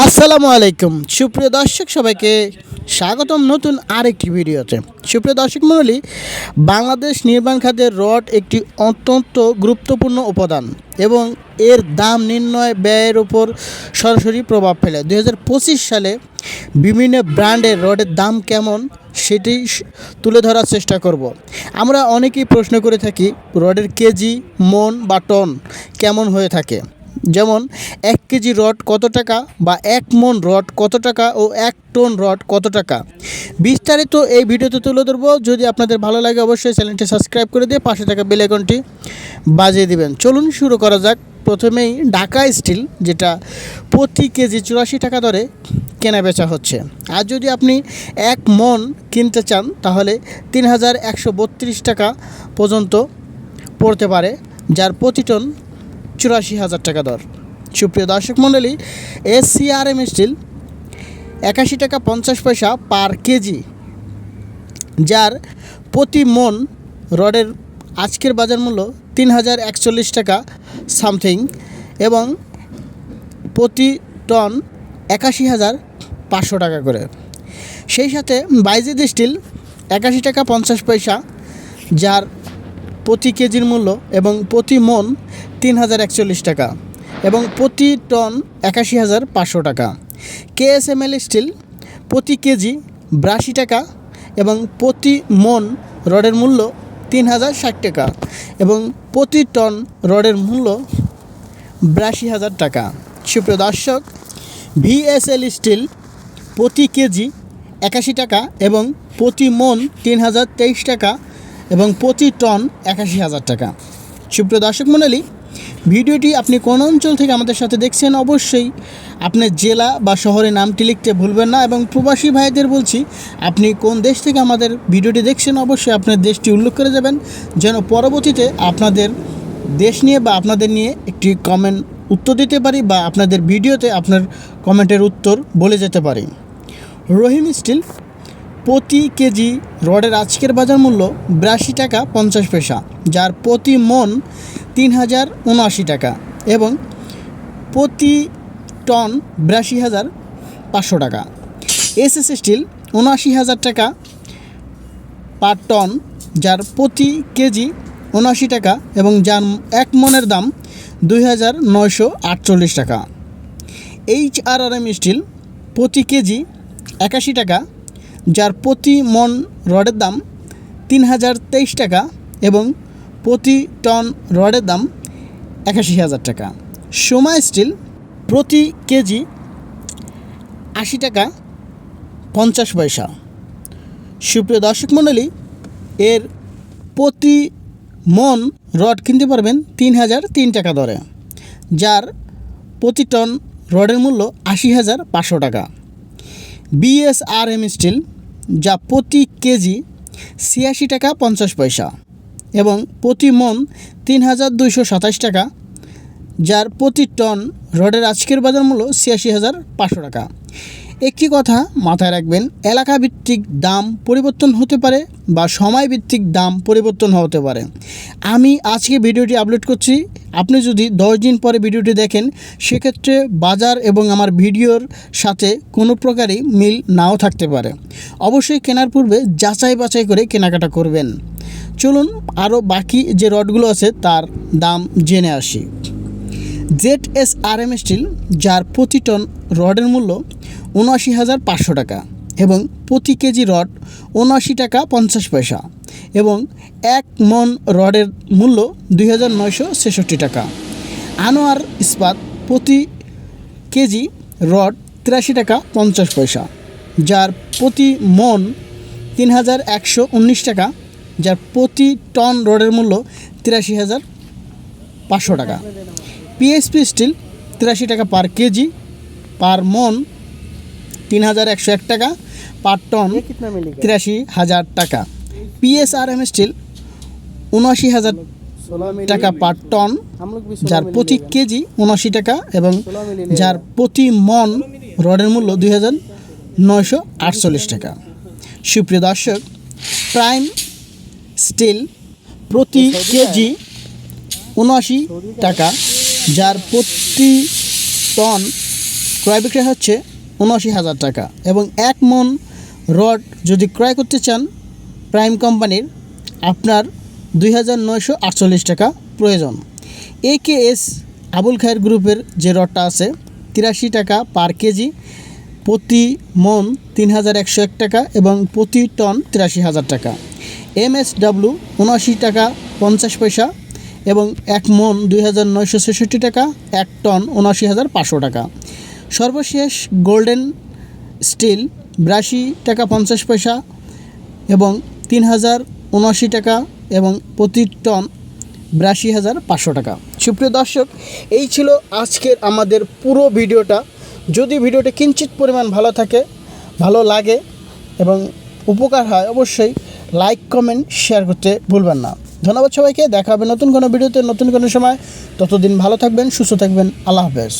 আসসালামু আলাইকুম। সুপ্রিয় দর্শক, সবাইকে স্বাগতম নতুন আরেকটি ভিডিওতে। সুপ্রিয় দর্শক মণ্ডলী, বাংলাদেশ নির্মাণ খাতের রড একটি অত্যন্ত গুরুত্বপূর্ণ উপাদান এবং এর দাম নির্ণয় ব্যয়ের উপর সরাসরি প্রভাব ফেলে। দু হাজার পঁচিশ সালে বিভিন্ন ব্র্যান্ডের রডের দাম কেমন সেটি তুলে ধরার চেষ্টা করব। আমরা অনেকেই প্রশ্ন করে থাকি, রডের কেজি, মন বা টন কেমন হয়ে থাকে? যেমন এক কেজি রড কত টাকা বা এক মন রড কত টাকা ও এক টন রড কত টাকা। বিস্তারিত এই ভিডিওতে তুলে ধরবো। যদি আপনাদের ভালো লাগে অবশ্যই চ্যানেলটি সাবস্ক্রাইব করে দিয়ে পাশে থাকা বেল আইকনটি বাজিয়ে দিবেন। চলুন শুরু করা যাক। প্রথমেই ঢাকা স্টিল, যেটা প্রতি কেজি চুরাশি টাকা দরে কেনা বেচা হচ্ছে। আর যদি আপনি এক মন কিনতে চান, তাহলে তিন হাজার একশো বত্রিশ টাকা পর্যন্ত পড়তে পারে, যার প্রতি টন চুরাশি হাজার টাকা দর। সুপ্রিয় দর্শক মণ্ডলী, এসসিআরএম স্টিল একাশি টাকা পঞ্চাশ পয়সা পার কেজি, যার প্রতি মন রডের আজকের বাজার মূল্য তিন হাজার একচল্লিশ টাকা সামথিং এবং প্রতি টন একাশি হাজার পাঁচশো টাকা করে। সেই সাথে বাইজিদ স্টিল একাশি টাকা পঞ্চাশ পয়সা, যার প্রতি কেজির মূল্য এবং প্রতি মন তিন হাজার একচল্লিশ টাকা এবং প্রতি টন একাশি হাজার পাঁচশো টাকা। কেএসএমএল স্টিল প্রতি কেজি বিরাশি টাকা এবং প্রতি মন রডের মূল্য তিন হাজার ষাট টাকা এবং প্রতি টন রডের মূল্য বিরাশি হাজার টাকা। সুপ্রিয় দর্শক, ভিএসএল স্টিল প্রতি কেজি একাশি টাকা এবং প্রতি মন তিন হাজার তেইশ টাকা এবং প্রতি টন একাশি হাজার টাকা। সুপ্রিয় দর্শক মণ্ডলী, ভিডিওটি আপনি কোন অঞ্চল থেকে আমাদের সাথে দেখছেন অবশ্যই আপনার জেলা বা শহরের নামটি লিখতে ভুলবেন না এবং প্রবাসী ভাইদের বলছি, আপনি কোন দেশ থেকে আমাদের ভিডিওটি দেখছেন অবশ্যই আপনার দেশটি উল্লেখ করে যাবেন যেন পরবর্তীতে আপনাদের দেশ নিয়ে বা আপনাদের নিয়ে একটি কমেন্ট উত্তর দিতে পারি বা আপনাদের ভিডিওতে আপনার কমেন্টের উত্তর বলে যেতে পারি। রহিম স্টিল প্রতি কেজি রডের আজকের বাজার মূল্য বিরাশি টাকা পঞ্চাশ পয়সা, যার প্রতি মন তিন হাজার উনআশি টাকা এবং প্রতি টন বিরাশি হাজার পাঁচশো টাকা। এস এস স্টিল উনআশি হাজার টাকা পার টন, যার প্রতি কেজি উনআশি টাকা এবং যার এক মনের দাম দুই হাজার নয়শো আটচল্লিশ টাকা। H R R M steel প্রতি কেজি একাশি টাকা যার প্রতি মন রডের দাম তিন হাজার তেইশ টাকা এবং প্রতি টন রডের দাম একাশি হাজার টাকা। সোমা স্টিল প্রতি কেজি আশি টাকা পঞ্চাশ পয়সা। সুপ্রিয় দর্শক মণ্ডলী, এর প্রতি মন রড কিনতে পারবেন তিন হাজার তিন টাকা দরে, যার প্রতি টন রডের মূল্য আশি হাজার পাঁচশো টাকা। বিএসআরএম স্টিল যা প্রতি কেজি ছিয়াশি টাকা পঞ্চাশ পয়সা এবং প্রতি মন তিন হাজার দুইশো সাতাশ টাকা, যার প্রতি টন রডের আজকের বাজার মূল্য ছিয়াশি হাজার পাঁচশো টাকা। একটি কথা মাথায় রাখবেন এলাকা ভিত্তিক দাম পরিবর্তন হতে পারে বা সময় ভিত্তিক দাম পরিবর্তন হতে পারে। আমি আজকে ভিডিওটি আপলোড করছি, আপনি যদি দশ দিন পরে ভিডিওটি দেখেন, সেক্ষেত্রে বাজার এবং আমার ভিডিওর সাথে কোনো প্রকারই মিল নাও থাকতে পারে। অবশ্যই কেনার পূর্বে যাচাই বাছাই করে কেনাকাটা করবেন। চলুন আরও বাকি যে রডগুলো আছে তার দাম জেনে আসি। Z S R M steel, যার প্রতি টন রডের মূল্য উনআশি হাজার পাঁচশো টাকা এবং প্রতি কেজি রড উনআশি টাকা পঞ্চাশ পয়সা এবং এক মন রডের মূল্য দুই হাজার নয়শো ছেষট্টি টাকা। আনোয়ার ইস্পাত প্রতি কেজি রড তিরাশি টাকা পঞ্চাশ পয়সা, যার প্রতি মন তিন হাজার একশো উনিশ টাকা, যার প্রতি টন রডের মূল্য তিরাশি হাজার পাঁচশো টাকা। পিএসপি স্টিল তিরাশি টাকা পার কেজি, পার মন তিন হাজার একশো এক টাকা পার টন তিরাশি হাজার টাকা। পিএসআরএম স্টিল উনআশি হাজার টাকা পার টন যার প্রতি কেজি উনআশি টাকা এবং যার প্রতি মন রডের মূল্য দুই হাজার নয়শো আটচল্লিশ টাকা। সুপ্রিয় দর্শক প্রাইম স্টিল প্রতি কেজি উনআশি টাকা যার প্রতি টন ক্রয় বিক্রয় হচ্ছে উনআশি হাজার টাকা। এবং এক মন রড যদি ক্রয় করতে চান, প্রাইম কোম্পানির আপনার দুই হাজার নয়শো আটচল্লিশ টাকা প্রয়োজন। এ কে এস আবুল খায়ের গ্রুপের যে রডটা আছে, তিরাশি টাকা পার কেজি, প্রতি মন তিন হাজার একশো এক টাকা এবং প্রতি টন তিরাশি হাজার টাকা। এম এস ডাব্লু উনআশি টাকা পঞ্চাশ পয়সা এবং এক মন দুই হাজার নয়শো ছেষট্টি টাকা, এক টন উনআশি হাজার পাঁচশো টাকা। সর্বশেষ গোল্ডেন স্টিল বিরাশি টাকা পঞ্চাশ পয়সা এবং তিন হাজার উনআশি টাকা এবং প্রতি টন বিরাশি হাজার পাঁচশো টাকা। সুপ্রিয় দর্শক, এই ছিল আজকের আমাদের পুরো ভিডিওটা। যদি ভিডিওটা কিঞ্চিত পরিমাণ ভালো থাকে, ভালো লাগে এবং উপকার হয়, অবশ্যই লাইক, কমেন্ট, শেয়ার করতে ভুলবেন না। ধন্যবাদ সবাইকে। দেখা হবে নতুন কোনো ভিডিওতে নতুন কোনো সময়। ততদিন ভালো থাকবেন, সুস্থ থাকবেন। আল্লাহ হাফেজ।